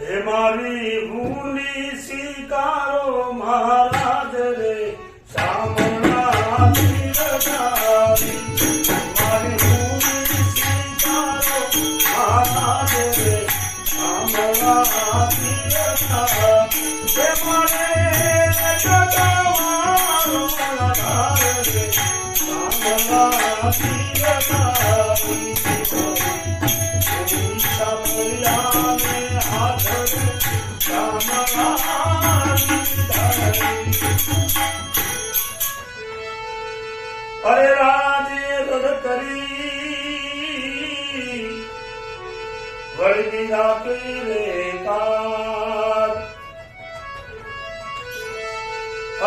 હે મારી ભૂલી સ્વીકારો મહારાજ રે શામળા તીરધારી. મારી ભૂલી સ્વીકારો મહારાજ રે શામળા તીરધારી. હે વળગી રાખે રે કાર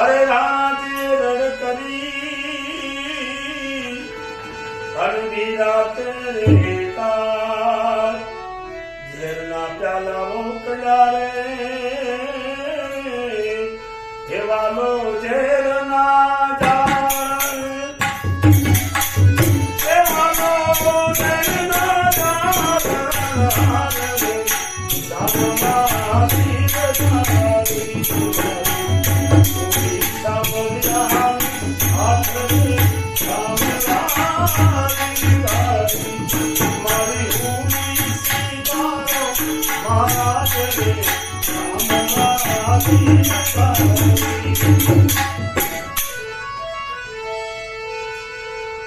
અરે રાજે રડ કરી. વળગી રાખે રે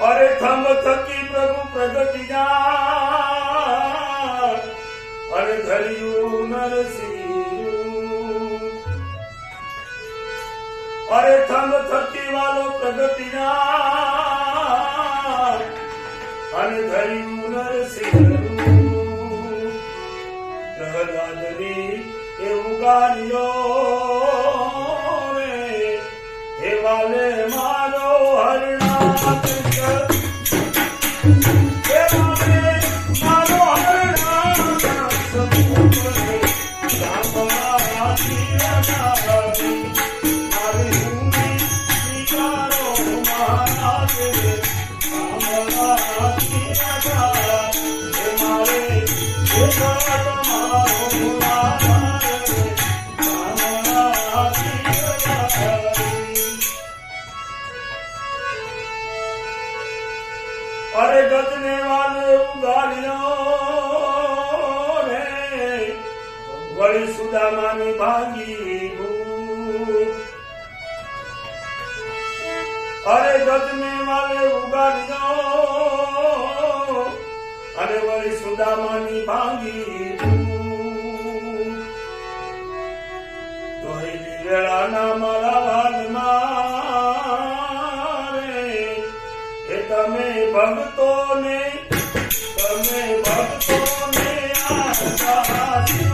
અરે થમ થકી પ્રભુ પ્રગટિયા અરે ધર્યું નરસિંહ અરે થંભ થકી વાલો અને ધર્યું નરસિંહ પ્રહલાદની એવું ગાલ્યો રે. હે મારો હરણાથ અરે ગજને વાલે ઉગાડ્યો વળી સુદામાની ભાગી. અરે ગજને વાલે ઉગાડ્યો અને વળી સુદામાની ભાગી. વેળાના મારા ભાગમાં એ તમે ભક્તોને તમે ભક્તોને સુખરે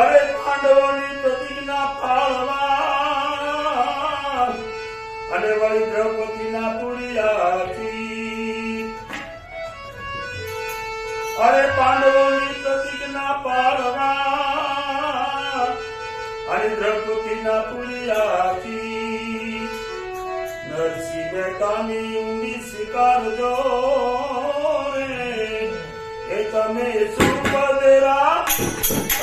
અરે પાંડવોની પ્રતિજ્ઞા પાળવા. અને વળી દ્રૌપદીના પુરિયાથી અરે પાંડવોની પ્રતિજ્ઞા પાળવા. અને દ્રૌપદીના પુરિયાથી નરસિંહ મહેતાની ઊંડી સ્વીકારજો એ તમે સુપદરા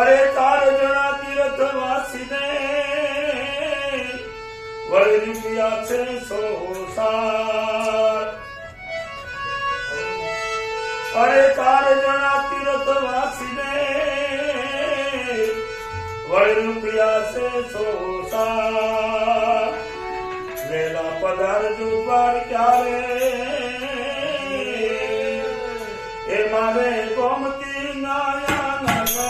અરે તાર જણા તીર્થ વાસીને વળી રૂપિયા છે સો સાર અરે તાર જણા તીર્થ વાસીને વળી રૂપિયા છે સોસા વેલા પધારજો દ્વાર ક્યારે એ મારે ગોમતી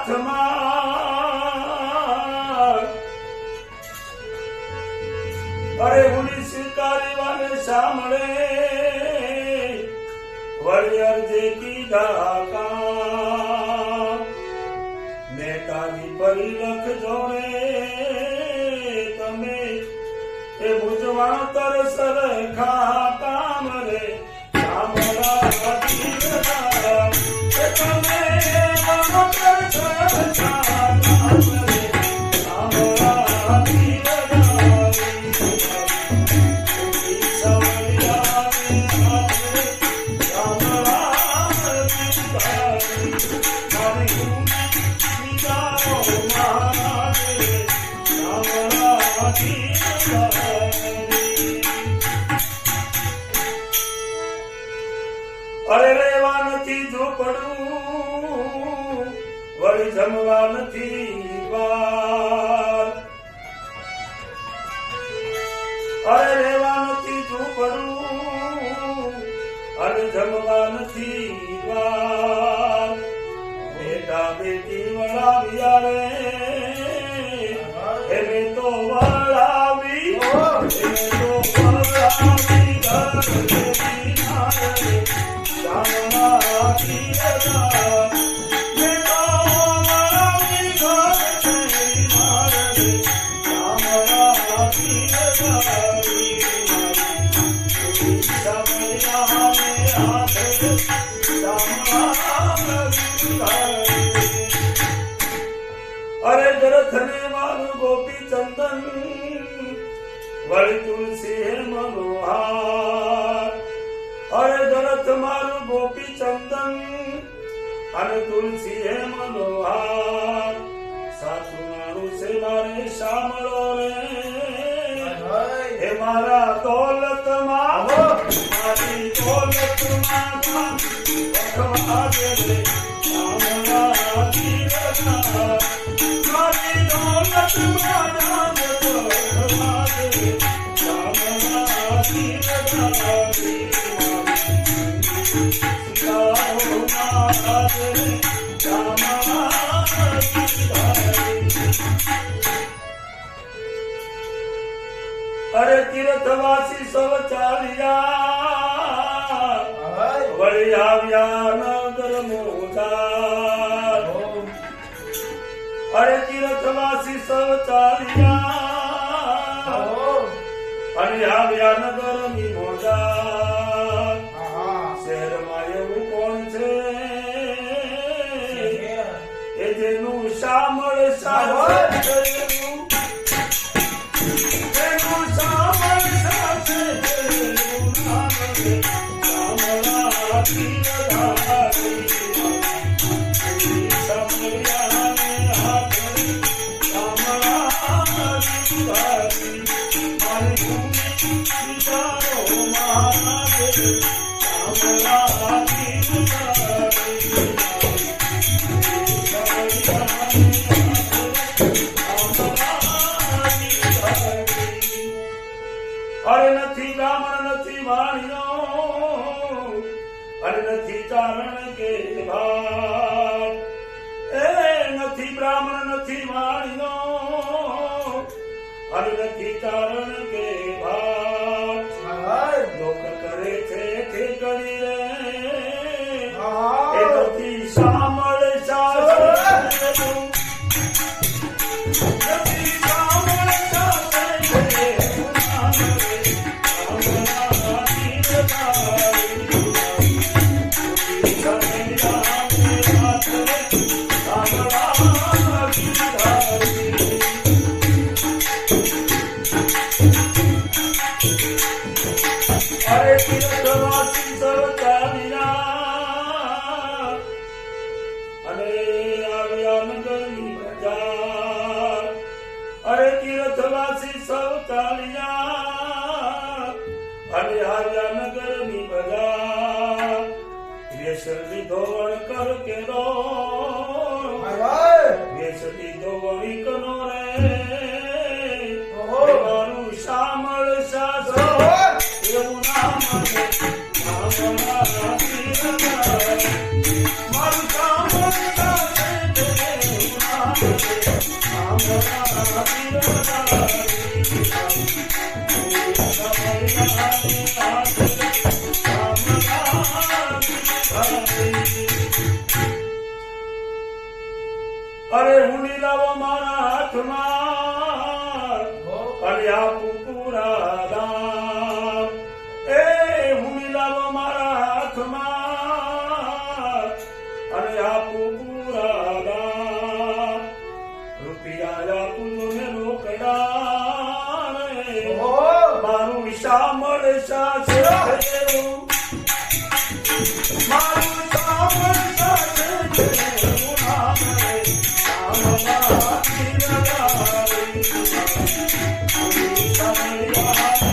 હાથમાં. અરે હુંડી સ્વીકારી વાલે સાંભળે. વળી અર્જે કીધા કામ મેં તારી પરી જોડે તમે એ ભુજવા તર સરખા અરે નથી ઝૂંપડું વળી જમવા નથી વાર. અરે રહેવા નથી ઝૂંપડું અને જમવા નથી વાર. બેટા બેટી વળાવ્યા રે. એને તો વળાવી. એને તો ચંદન વળી તુલસી મનોહાર અરે જરથ મારું ગોપી ચંદન અને તુલસી હે મનોહાર સાચું મારું છે મારે શામળો રે. હે મારા દોલતમાં મારી દોલતમાં વખવા દે રે. શામળા મારી દોલતમાં જાન અરે તીર્થવાસી સૌ ચાલ્યા. વળી આવ્યા નગર મોજાર. અરે તીર્થવાસી સૌ ચાલ્યા. અને આવ્યા નગરની અરે નથી બ્રાહ્મણ નથી વાણિયો અને નથી ચારણ કે ભાટ. એ નથી બ્રાહ્મણ નથી વાણિયો અને નથી ચારણ કે ભાટ. લોક કરે છે ઠેકડી રે. એ ધોવણ કર કેરો વેસળી ધોવણી કનો રે. મારું શામળ શાસન એવું નામ. મારું શામળ હાથમાં અને આપું પૂરા દામ એ હુંડી લાવો મારા હાથમાં અને આપું પૂરા દામ રૂપિયા આપું ને રોકડા મારું શામળ શાસ્ત્ર મારું શામળ Thank you.